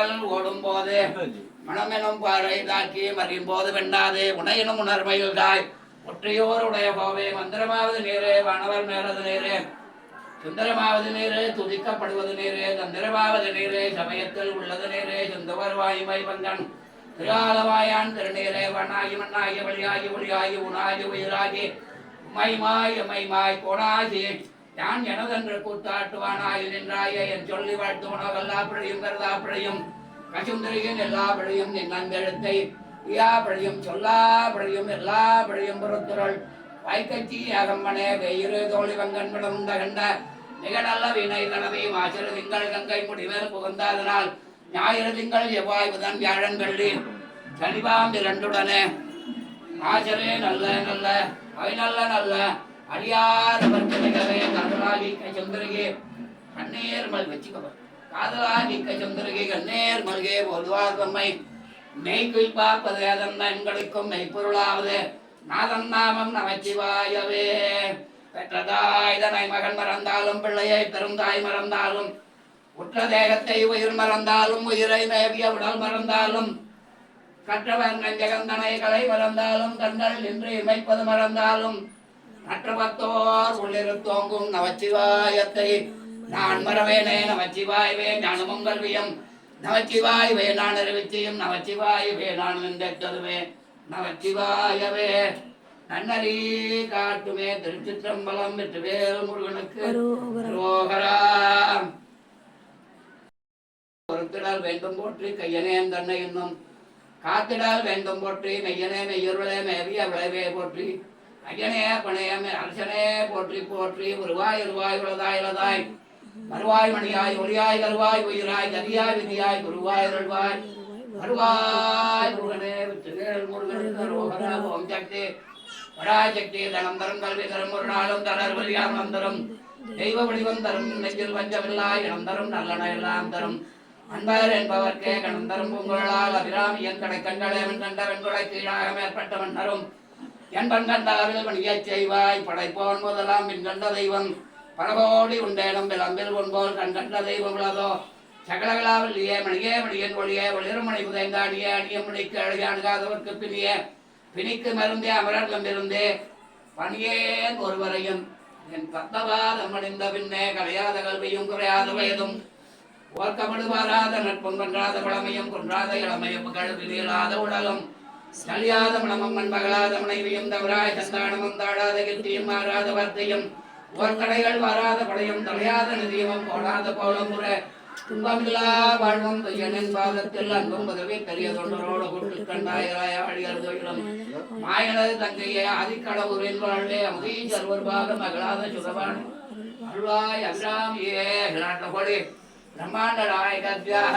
ஓடும் போது மனமெனும் பாறை தாக்கி மறியும் போது வெண்ணாது உனையினும் உணர்மையில்தாய் ஒற்றையோருடைய கோவை மந்திரமாவது நீரே வானவர் மேலது நீரே. சுந்தரமாவது நீரே துதிக்கப்படுவது நீரே. தந்திரமாவது நீரே சமயத்தில் உள்ளது நீரே. சுந்தவர் வாயுமை பங்கன் திராலவாயான் திருநீரே வண்ணாகி மண்ணாகி வழியாகி ஒளியாகி உணாகி உயிராகி. உமைமாய் எமைமாய் கோணாகி. யான் எனதென்று கூத்தாட்டுவானாயில் நின்றாய என் சொல்லி வாழ்த்துவனோ எல்லா பிழையும் கருதா பிழையும். கசுந்தரியின் எல்லா பிழையும் நின் நன்பெழுத்தை இயா பிழையும் சொல்லா பிழையும் எல்லா பிழையும் பொறுத்துறள் வாய்க்கச்சி அகம்பனே வெயிறு தோழி வங்கன் விடம் கண்ட நிகழல்ல வினை கனவை மாசிறு திங்கள் கங்கை முடிமேல் புகுந்தாதனால் ஞாயிறு திங்கள் எவ்வாய் புதன் வியாழன் வெள்ளி? சனிபாம் இரண்டுடனே. ஆச்சரே நல்ல நல்ல அவை நல்ல நல்ல. அடியார் வர்த்தனைகளே காதலாகி சுந்தரகே கண்ணீர் மல் வச்சுக்கவர் காதலாகி சுந்தரகே கண்ணேர் மல்கே ஒருவார் தம்மை மெய்க்குள் பார்ப்பது அதன் எங்களுக்கும் மெய்ப்பொருளாவது. நாதன் நாமம் நமச்சிவாயவே. பெற்றதாய் தனை மகன் மறந்தாலும் பிள்ளையை பெருந்தாய் மறந்தாலும் உற்ற தேகத்தை உயிர் மறந்தாலும் உயிரை மேவிய உடல் மறந்தாலும் கற்றவன் நஞ்சகந்தனைகளை மறந்தாலும் கண்கள் நின்று இமைப்பது மறந்தாலும் மற்ற பத்தோர் உள்ளிருத்தோங்கும் நமச்சிவாயத்தை. நான் மறவேனே நமச்சிவாய்வே ஞானமும் கல்வியும். நமச்சிவாய்வே நான் அறிவிச்சியும் நமச்சிவாய்வே நான் நின்றதுவே நமச்சிவாயவே நன்னறி காட்டுமே திருச்சிற்றம்பலம் வெற்றுவேல் முருகனுக்கு. ரோகரா பொறுத்திடல் வேண்டும் போற்றி கையனேன் தன்னை என்னும். காத்திடல் வேண்டும் போற்றி மெய்யனே மெய்யொருளே மேவிய விளைவே போற்றி. ஐயனே பணையமே அரசனே போற்றி போற்றி உருவாய் உருவாய் உலதாய் உலதாய் மறுவாய் மணியாய் ஒளியாய் கருவாய் உயிராய் கதியாய் விதியாய் குருவாய் அருள்வாய் வருவாய் முருகனே விற்றுவேல் முருகன் ரோகரா ஓம் சக்தி. பராசக்தி தனம் தரும் கல்வி தரும் ஒரு நாளும் தளர் வழியாம் தரும். தெய்வ வடிவம் தரும் நெஞ்சில் வஞ்சமில்லாய் இனம் தரும் நல்லன எல்லாம் தரும். அன்பர் என்பவர்க்கே கணம் தரும் பூங்குழலால் அபிராமியன் கடை கண்களே கண்ட வெண்கொடை கீழாக மேற்பட்டவன் தரும். என்பன் கண்ட அருள் பணியச் செய்வாய் படைப்போன் முதலாம் பின் கண்ட தெய்வம். பரகோடி உண்டேனும் விளம்பில் உண்போல் கண் கண்ட தெய்வம் உள்ளதோ சகலகலாவல்லியே மணியே மணியன் ஒளியே ஒளிருமணி புதைந்தாடியே அணியமணிக்கு அழகே அழகானுகாதவர்க்கு பிணியே பிணிக்கு மருந்தே அமரர்லம் இருந்தே பணியேன் ஒருவரையும் என் பத்தவாதம் அடைந்த பின்னே கலையாத கல்வியும் குறையாத வயதும். ஓர்க்கமடு நட்பும் கொன்றாத பழமையும் கொன்றாத இளமையும் கழுவிலாத உடலும். சலியாத மனமும் மண்மகளாத மனைவியும் தவறாய் சந்தானமும் தாழாத கீர்த்தியும் மாறாத வார்த்தையும் ஓர்கடைகள் வராத படையும் தலையாத நிதியமும் போடாத போலும் முறை துன்பமில்லா வாழ்வும் பையனின் பாதத்தில் அன்பும் உதவி பெரிய தொண்டரோடு கொண்டு கண்டாயராய அழியர் தொழிலும் மாயனது தங்கையே ஆதிக்கடவுரின் வாழ்வே அமுதி சர்வர்பாக மகளாத சுகவான் அருளாய் அபிராமியே நாட்டபடி பிரம்மாண்ட நாயகத்யாக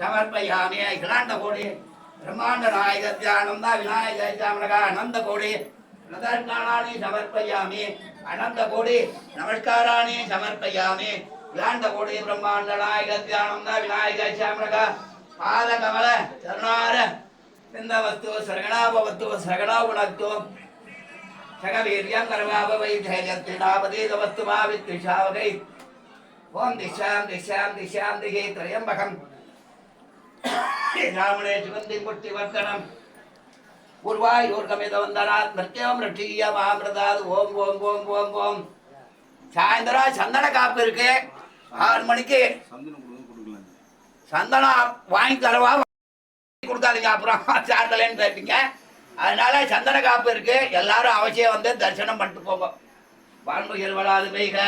சமர்ப்பயாமி அகிலாண்ட கோடி பிரம்மாண்ட நாயகத்யானந்த விநாயக சாமனக அனந்த கோடி பிரதர்ஷனானி சமர்ப்பயாமி அனந்த கோடி நமஸ்காராணி சமர்ப்பயாமி அகிலாண்ட கோடி பிரம்மாண்ட நாயக நாயகத்யானந்த விநாயக சாமரகா பாத கமல சரணார. இந்த வஸ்து சரகணாபவத்து சரகணாகுணத்து சகவீரியம் கர்வாபவை தைரியத்தினாபதீதவஸ்து மாவித்விஷாவகை ஓம் திஷாம் திஷாம் திஷாம் திகே திரையம்பகம். ராமணே சுகந்தி முட்டி வர்த்தனம் உருவாய் ஊர்கமித வந்தனாத் மிருத்தியம் ரட்சிய மாமிரதாத் ஓம் ஓம் ஓம் ஓம் ஓம். சாயந்தரம் சந்தன காப்பு இருக்கு. ஆறு மணிக்கு சந்தனம் வாங்கி தரவா கொடுக்காதீங்க. அப்புறம் சார்ந்தலேன்னு கேட்டீங்க. அதனால சந்தன காப்பு இருக்கு. எல்லாரும் அவசியம் வந்து தரிசனம் பண்ணிட்டு போங்க. வாழ்முகில் வளாது பெய்க